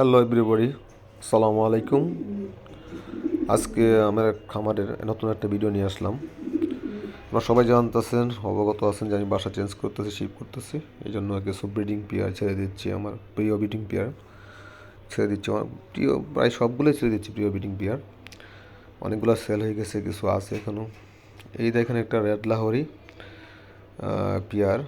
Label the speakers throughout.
Speaker 1: Hello everybody সালামু আলাইকুম। আজকে আমার খামারের নতুন একটা ভিডিও নিয়ে আসলাম। আপনারা সবাই জানতেছেন, অবগত আছেন যে আমি বাসা চেঞ্জ করতেছি শিফট করতেছি। এই জন্য কিছু ব্রিডিং পেয়ার ছেড়ে দিচ্ছি, আমার প্রিয় ব্রিডিং পেয়ার ছেড়ে দিচ্ছি। আমার প্রিয়, প্রায় সবগুলোই ছেড়ে দিচ্ছি প্রিয় ব্রিডিং পেয়ার অনেকগুলো সেল হয়ে গেছে, কিছু আছে এখনও এই দেখেন একটা রেড লাহরি পিয়ার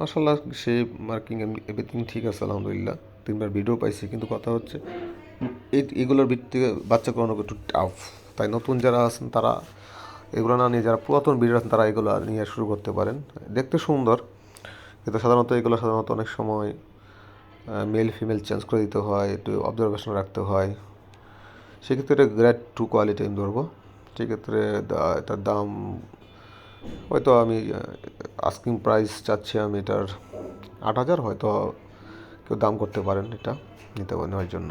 Speaker 1: মাসাল্লাহ সে মার্কিং এভরিথিং ঠিক আছে, আলহামদুলিল্লাহ। তিনবার ভিডিও পাইছি, কিন্তু কথা হচ্ছে এগুলোর ভিত্তিতে বাচ্চা করানো একটু টাফ তাই নতুন যারা আছেন তারা এগুলো না নিয়ে, যারা পুরাতন ভিডিও আছেন তারা এগুলো নিয়ে শুরু করতে পারেন। দেখতে সুন্দর, কিন্তু সাধারণত এগুলো সাধারণত অনেক সময় মেল ফিমেল চেঞ্জ করে দিতে হয়, একটু অবজারভেশন রাখতে হয়। সেক্ষেত্রে গ্রেড টু কোয়ালিটি আমি ধরবো। সেক্ষেত্রে এটার দাম, হয়তো আমি আস্কিং প্রাইস চাচ্ছি আমি এটার আট হাজার, হয়তো কেউ দাম করতে পারেন এটা নিতে নেওয়ার জন্য।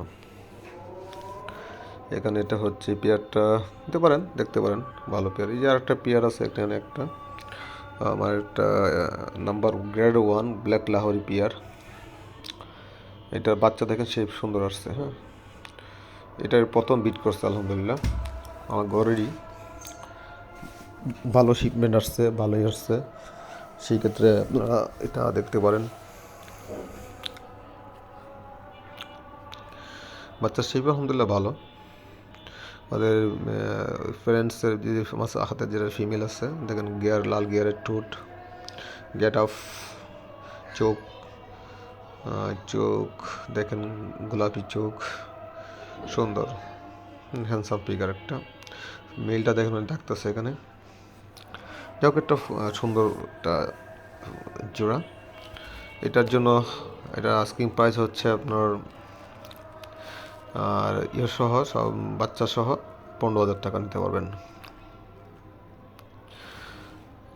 Speaker 1: এখানে এটা হচ্ছে পেয়ারটা নিতে পারেন, দেখতে পারেন, ভালো পেয়ার। এই যে আরেকটা পেয়ার আছে এখানে একটা, আমার একটা number grade one black Lahori pair. এটার বাচ্চা দেখেন শেপ সুন্দর আসছে হ্যাঁ। এটার প্রথম বিট করছে, আলহামদুলিল্লাহ। আমার ঘরেরই ভালো শিপমেন্ট আসছে, ভালোই আসছে। সেই ক্ষেত্রে আপনারা এটা দেখতে পারেন। বাচ্চার শেপ আলহামদুলিল্লাহ ভালো। আমাদের ফ্রেন্ডসের যে আমার হাতে যেটা ফিমেল আছে, দেখেন গিয়ার লাল গিয়ারের ঠোঁট গেট অফ চোখ চোখ, দেখেন গোলাপি চোখ, সুন্দর হ্যান্ডসাম ফিগার একটা। মেলটা দেখেন ডাকতেছে এখানে। যাই একটা সুন্দর একটা জোড়া। এটার জন্য, এটা আস্কিং প্রাইস হচ্ছে আপনার আর ইয়ে সহ সব বাচ্চা সহ পনেরো হাজার টাকা নিতে পারবেন।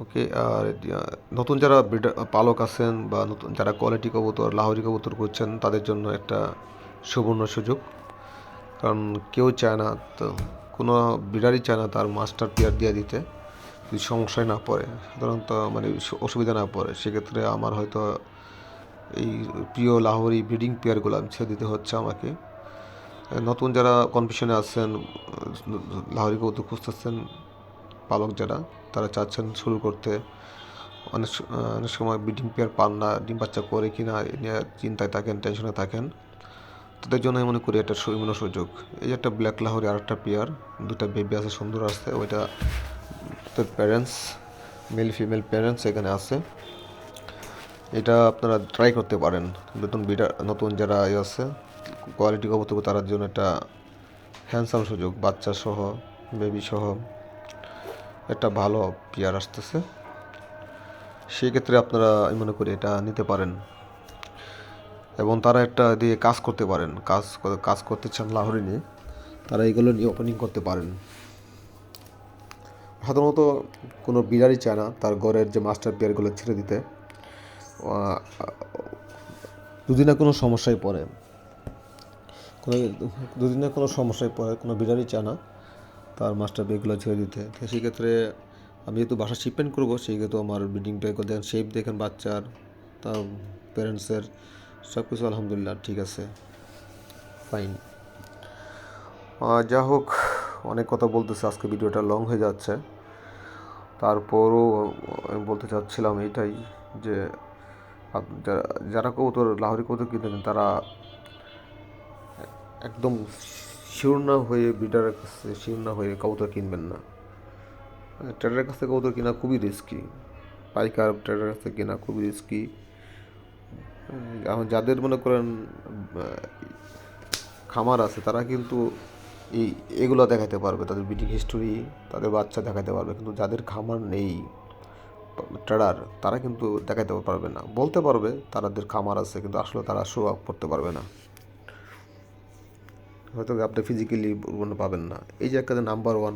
Speaker 1: ওকে, আর নতুন যারা পালক আছেন বা নতুন, যারা কোয়ালিটি কবুতর, লাহোরি কবুতর করছেন তাদের জন্য একটা সুবর্ণ সুযোগ। কারণ কেউ চায় না, তো কোনো বিড়ারই চায় না তার মাস্টার পেয়ার দিয়ে দিতে, যদি সমস্যায় না পড়ে। সাধারণত মানে অসুবিধা না পড়ে। সেক্ষেত্রে আমার হয়তো এই প্রিয় লাহোরি ব্রিডিং পেয়ারগুলো আমি ছেড়ে দিতে হচ্ছে আমাকে। নতুন যারা কনফিউশনে আছেন লাহোরি কবুতর খুঁজতেছেন, পালক যারা, তারা চাচ্ছেন শুরু করতে। অনেক অনেক সময় ব্রিডিং পেয়ার পান না, ডিম বাচ্চা করে কি না নিয়ে চিন্তায় থাকেন, টেনশনে থাকেন। তাদের জন্য আমি মনে করি একটা সুইমন সুযোগ। এই যে একটা ব্ল্যাক লাহরি আর একটা পেয়ার দুটা বেবি আছে, সুন্দর আছে, ওইটা তোর প্যারেন্টস মেল ফিমেল প্যারেন্টস এখানে আছে। এটা আপনারা ট্রাই করতে পারেন। নতুন বিডার নতুন যারা আছে কোয়ালিটি কবুতর তার জন্য একটা হ্যান্ডসাম সুযোগ। বাচ্চা সহ বেবি সহ একটা ভালো পেয়ার আসতেছে। সেই ক্ষেত্রে আপনারা আমি মনে করি এটা নিতে পারেন। এবং তারা একটা দিয়ে কাজ করতে পারেন। কাজ কাজ করতে চান লাহোরি নিয়ে তারা এগুলো নিয়ে ওপেনিং করতে পারেন। সাধারণত কোনো বিড়ারই চায় না তার ঘরের যে মাস্টার পেয়ারগুলো ছেড়ে দিতে। যদি না কোনো সমস্যায় পড়ে। কোনো যদি না কোনো সমস্যায় পড়ে, কোনো বিড়ারই চায় না। তার মাস্টার পেয়ারগুলো ছেড়ে দিতে। তো সেক্ষেত্রে আমি যেহেতু বাসা শিপমেন্ট করব সেই ক্ষেত্রে আমার ব্রিডিং পেয়ার দেখেন শেপ দেখেন বাচ্চার, তার প্যারেন্টসের সব কিছু আলহামদুলিল্লাহ ঠিক আছে। ফাইন যা হোক, অনেক কথা বলতেছে, আজকে ভিডিওটা লং হয়ে যাচ্ছে। তারপরও আমি বলতে চাচ্ছিলাম এটাই যে যারা কবুতর, লাহোরি কবুতর কিনতেছেন তারা একদম শিওর না হয়ে বিডারের কাছে শিওর না হয়ে কবুতর কিনবেন না। ট্রেডারের কাছ কবুতর কেনা খুবই রিস্কি পাইকার ট্রেডারের কাছ কেনা খুবই রিস্কি এখন যাদের মনে করেন খামার আছে, তারা কিন্তু এই, এগুলো দেখাতে পারবে। তাদের ব্রিডিং হিস্টোরি তাদের বাচ্চা দেখাতে পারবে। কিন্তু যাদের খামার নেই, ট্রেডার, তারা কিন্তু দেখাতে পারবে না। বলতে পারবে তাদের খামার আছে, কিন্তু আসলে তারা শো আপ করতে পারবে না। হয়তো আপনি ফিজিক্যালি কোনো পাবেন না। এই যে একটা number one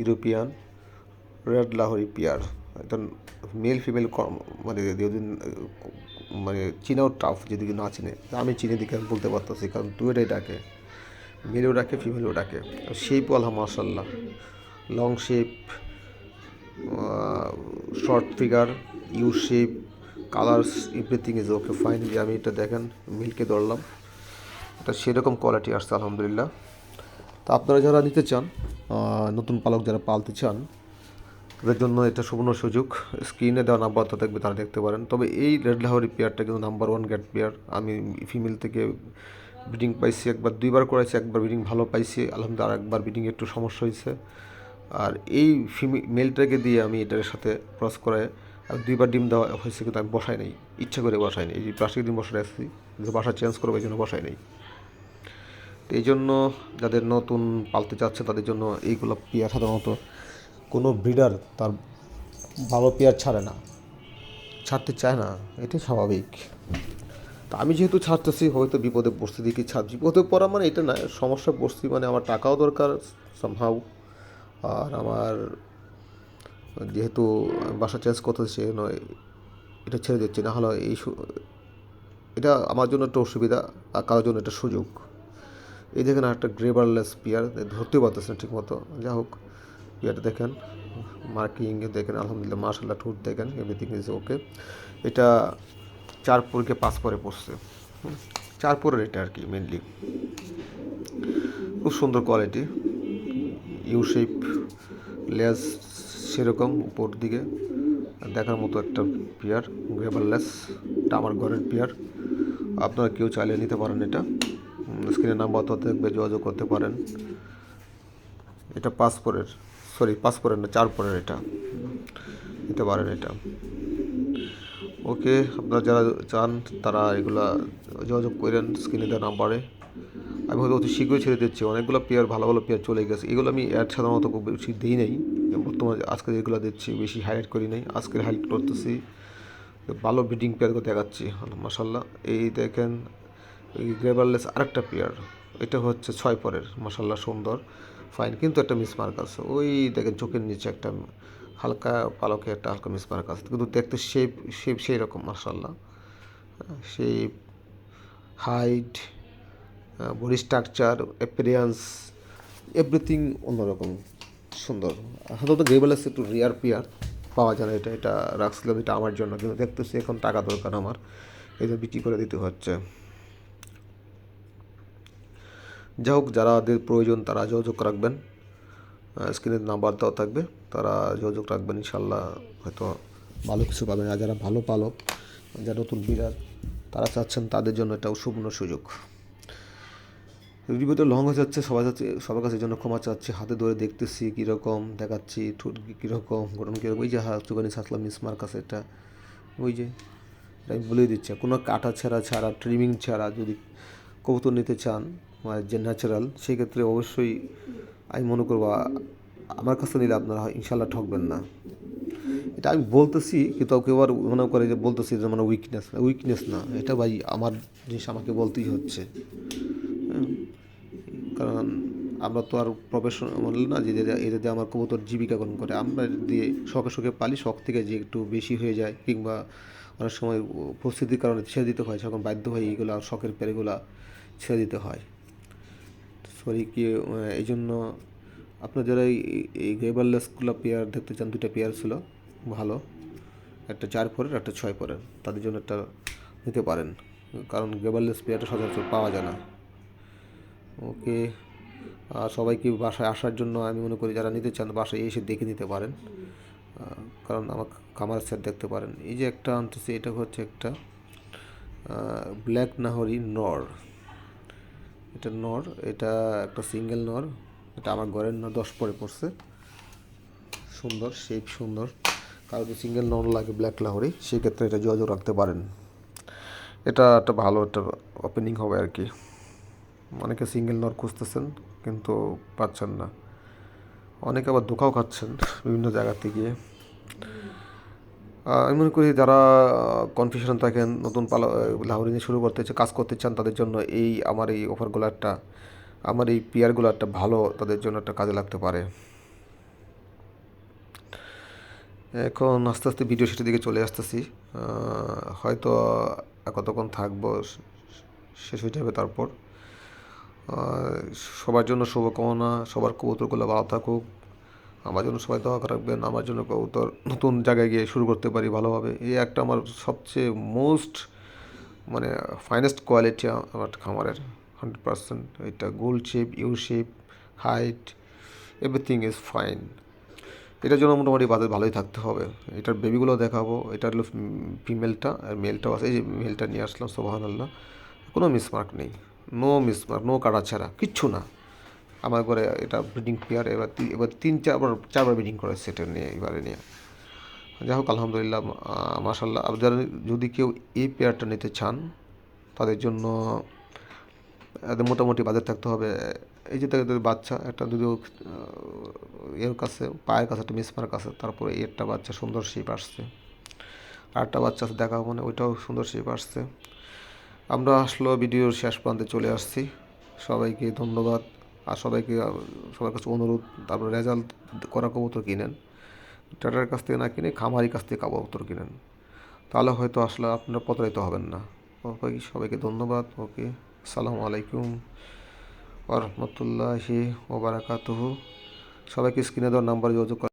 Speaker 1: European red Lahori pear এটা মেল ফিমেল মানে যদি মানে চিনাও টাফ যদি না চিনে আমি চিনে দিকে আমি বলতে পারতেছি, কারণ দুইটাই ডাকে। মেলেও ডাকে ফিমেলও ডাকে। শেপ আলহা মার্শাল্লাহ long shape short figure U shape colours everything is okay fine যে আমি এটা দেখেন মিলকে ধরলাম। এটা সেরকম কোয়ালিটি আসছে, আলহামদুলিল্লাহ। তো আপনারা যারা নিতে চান নতুন পালক যারা পালতে চান, তাদের জন্য এটা সুবর্ণ সুযোগ। স্ক্রিনে দেওয়া নাম্বার নাম্বারটা দেখবে, তারা দেখতে পারেন। তবে এই রেড লাহোরি পেয়ারটা কিন্তু নাম্বার ওয়ান গেট পেয়ার আমি ফিমেল থেকে ব্রিডিং পাইছি, একবার দুইবার করেছি একবার ব্রিডিং ভালো পাইছি। আলহামদুলিল্লাহ, আর একবার ব্রিডিং একটু সমস্যা হয়েছে। আর এই ফিমে মেলটাকে দিয়ে আমি এটার সাথে ক্রস করে আর দুইবার ডিম দেওয়া হয়েছে কিন্তু আমি বসাই নাই। ইচ্ছা করে বসাই নাই। এই যে প্লাস্টিক ডিম বসাই আসছি বাসা চেঞ্জ করব, এই জন্য বসাই নাই। এই জন্য যাদের নতুন পালতে চাচ্ছে, তাদের জন্য এইগুলো পেয়ার সাধারণত কোনো ব্রিডার তার ভালো পেয়ার ছাড়ে না। ছাড়তে চায় না, এটাই স্বাভাবিক। তা আমি যেহেতু ছাড়তেছি, হয়তো বিপদে পড়ছি দেখি ছাড়। বিপদে পড়া মানে এটা না, সমস্যা পড়ছি মানে আমার টাকাও দরকার সামহাউ আর আমার যেহেতু বাসা চেঞ্জ করতেছি সে নয় এটা ছেড়ে দিচ্ছি, না হলে এই এটা আমার জন্য একটা অসুবিধা, আর কারোর জন্য একটা সুযোগ। এই দেখেন একটা গ্রেবারলেস পিয়ার ধরতে পারতেছে না ঠিক মতো যা হোক পিয়ারটা দেখেন মার্কিং দেখেন, আলহামদুলিল্লাহ মার্শাল্লাহ ঠুট দেখেন এভরিথিং ইজ ওকে এটা চার পরকে পাঁচ পরে পড়ছে। চার পরের এটা আর কি মেনলি খুব সুন্দর কোয়ালিটি ইউ শেপ লেজ সেরকম উপর দিকে। দেখার মতো একটা পিয়ার গ্রেবারলেস এটা আমার ঘরের পিয়ার আপনারা কেউ চালিয়ে নিতে পারেন এটা। স্ক্রিনের নাম্বার তো দেখবে, যোগাযোগ করতে পারেন। এটা পাসপোর্টের, সরি, পাসপোর্টের না চার পরের এটা। নিতে পারেন এটা। ওকে, আপনারা যারা চান তারা এগুলা যোগাযোগ করেন স্ক্রিনে দেওয়া নাম্বারে। আমি হয়তো অতি শীঘ্রই ছেড়ে দিচ্ছি। অনেকগুলো পেয়ার ভালো ভালো পেয়ার চলে গেছে। এগুলো আমি অ্যাড সাধারণত খুব বেশি দিই নেই। বর্তমানে আজকে যেগুলো দিচ্ছি, বেশি হাইলাইট করি নাই। আজকের হাইলাইট করতেছি, ভালো ব্রিডিং পেয়ারকে দেখাচ্ছি মাসাল্লাহ এই দেখেন এই গ্রেবারলেস আরেকটা পেয়ার। এটা হচ্ছে ছয় পরের। মাসাল্লাহ সুন্দর। ফাইন কিন্তু একটা মিসমার্ক আছে। ওই দেখেন চোখের নিচে একটা হালকা পালকে একটা হালকা মিসমার্ক আছে। কিন্তু দেখতে শেপ শেপ সেই রকম মাসাল্লাহ shape height body structure appearance everything অন্যরকম, সুন্দর। সাধারণত গ্রেবারলেস একটু রিয়ার পেয়ার পাওয়া যায় না। এটা এটা রাখছিলাম, এটা আমার জন্য। কিন্তু দেখতেছি এখন টাকা দরকার আমার। এই জন্য বিক্রি করে দিতে হচ্ছে। যাই হোক, যারাদের প্রয়োজন তারা যোগাযোগ রাখবেন। স্ক্রিনের নাম্বার দেওয়া থাকবে, তারা যোগাযোগ রাখবেন ইনশাল্লাহ হয়তো ভালো কিছু পাবেন। আর যারা ভালো পালক, যারা নতুন বিরাট তারা চাচ্ছেন তাদের জন্য এটা সুবর্ণ সুযোগ। রিভিউটা লং হয়ে যাচ্ছে, সবাই যাচ্ছে সবার কাছে জন্য ক্ষমা চাচ্ছি। হাতে ধরে দেখতেছি কীরকম, দেখাচ্ছি, ঠোঁট কীরকম, গঠন কীরকম। ওই যে হা চোখানি ছাতলাম মিসমার্ক আছে এটা ওই যে আমি বলে দিচ্ছি। কোনো কাটা ছাড়া ছাড়া ট্রিমিং ছাড়া যদি কবুতর নিতে চান যে ন্যাচারাল সেই ক্ষেত্রে অবশ্যই আমি মনে করব, আমার কাছে নিলে আপনারা ইনশাল্লাহ ঠকবেন না। এটা আমি বলতেছি, কিন্তু কেউ আর মনে করে যে বলতেছি যে মানে উইকনেস না উইকনেস না। এটা ভাই আমার জিনিস আমাকে বলতেই হচ্ছে। হ্যাঁ। কারণ আমরা তো আর প্রফেশনাল না, যে এদের দিয়ে আমার কবুতর জীবিকা গ্রহণ করে। আমরা দিয়ে শখে শখে পালি, শখ থেকে যে একটু বেশি হয়ে যায়, কিংবা অনেক সময় পরিস্থিতির কারণে ছেড়ে দিতে হয় তখন বাধ্য হয় এইগুলা শখের পেরেগুলা ছেড়ে দিতে হয়। সরি, কি এই জন্য আপনার যারা এই গ্রেবারলেসগুলো পেয়ার দেখতে চান, দুইটা পেয়ার ছিল, ভালো। একটা চার পরের, একটা ছয় পরের। তাদের জন্য একটা নিতে পারেন। কারণ গ্রেবারলেস পেয়ারটা সচরাচর পাওয়া যায় না। ওকে, আর সবাইকে বাসায় আসার জন্য আমি মনে করি যারা নিতে চান, বাসায় এসে দেখে নিতে পারেন। কারণ আমার খামার সেট দেখতে পারেন। এই যে একটা আনতেছে, এটা হচ্ছে একটা ব্ল্যাক নাহরি নর এটা নর, এটা একটা সিঙ্গেল নর, এটা আমার ঘরের নর, দশ পরে পড়ছে। সুন্দর শেপ সুন্দর। কারও যদি সিঙ্গেল নর লাগে ব্ল্যাক লাহরি, সেক্ষেত্রে এটা যোগাযোগ রাখতে পারেন। এটা একটা ভালো একটা ওপেনিং হবে আর কি। অনেকে সিঙ্গেল নর খুঁজতেছেন, কিন্তু পাচ্ছেন না। অনেকে আবার ধোকাও খাচ্ছেন বিভিন্ন জায়গাতে গিয়ে। আমি মনে করি যারা কনফিউশন থাকেন নতুন পালা লাহোরি নিয়ে শুরু করতে কাজ করতে চান তাদের জন্য এই আমার এই অফারগুলো একটা, আমার এই পিয়ারগুলো একটা ভালো তাদের জন্য একটা কাজে লাগতে পারে। এখন আস্তে আস্তে ভিডিও সেটার দিকে চলে আসতেছি। হয়তো কতক্ষণ থাকব, শেষ হয়ে যাবে তারপর। সবার জন্য শুভকামনা, সবার কবুতরগুলো ভালো থাকুক। আমার জন্য সবাই দোয়া রাখবেন, আমার জন্য কবুতর নতুন জায়গায় গিয়ে শুরু করতে পারি ভালোভাবে। এই একটা আমার সবচেয়ে মোস্ট মানে ফাইনেস্ট কোয়ালিটি আমার খামারের। হান্ড্রেড পার্সেন্ট এটা গোল shape U shape height everything is fine এটার জন্য মোটামুটি বাজেট ভালোই থাকতে হবে। এটার বেবিগুলো দেখাবো। এটা হলো ফিমেলটা আর মেলটাও আছে। এই যে মেলটা নিয়ে আসলাম সোবাহান আল্লাহ কোনো মিসমার্ক নেই। নো মিসমার্ক নো কাটা ছাড়া কিচ্ছু না। আমার ঘরে এটা ব্রিডিং পেয়ার এবার এবার তিন চারবার চারবার ব্রিডিং করেছে এটা নিয়ে এবারে নিয়ে। যাই হোক আলহামদুলিল্লাহ মাসাল্লাহ আপনারা যদি কেউ এই পেয়ারটা নিতে চান তাদের জন্য মোটামুটি বাজার থাকতে হবে। এই যে তাদের বাচ্চা একটা আহ, এর কাছে পায়ের কাছে একটা মিসমার্ক আছে তারপরে একটা বাচ্চা সুন্দর শেপ আসছে। আরেকটা বাচ্চা আছে দেখা মানে ওইটাও সুন্দর শেপ আসছে। আমরা আসলো ভিডিওর শেষ প্রান্তে চলে আসছি। সবাইকে ধন্যবাদ। আর সবাইকে সবার কাছে অনুরোধ, তারপরে রেজাল্ট করা কবুতর কিনেন। টাটার কাছ থেকে না কিনে খামারি কাছ থেকে কবুতর কিনেন। তাহলে হয়তো আসলে আপনারা প্রতারিত হবেন না। ওকে, সবাইকে ধন্যবাদ। ওকে, আসসালামু আলাইকুম ওরহমতুল্লাহি ওবারাকাতুহু সবাইকে স্ক্রিনে দেওয়ার নাম্বার যোগাযোগ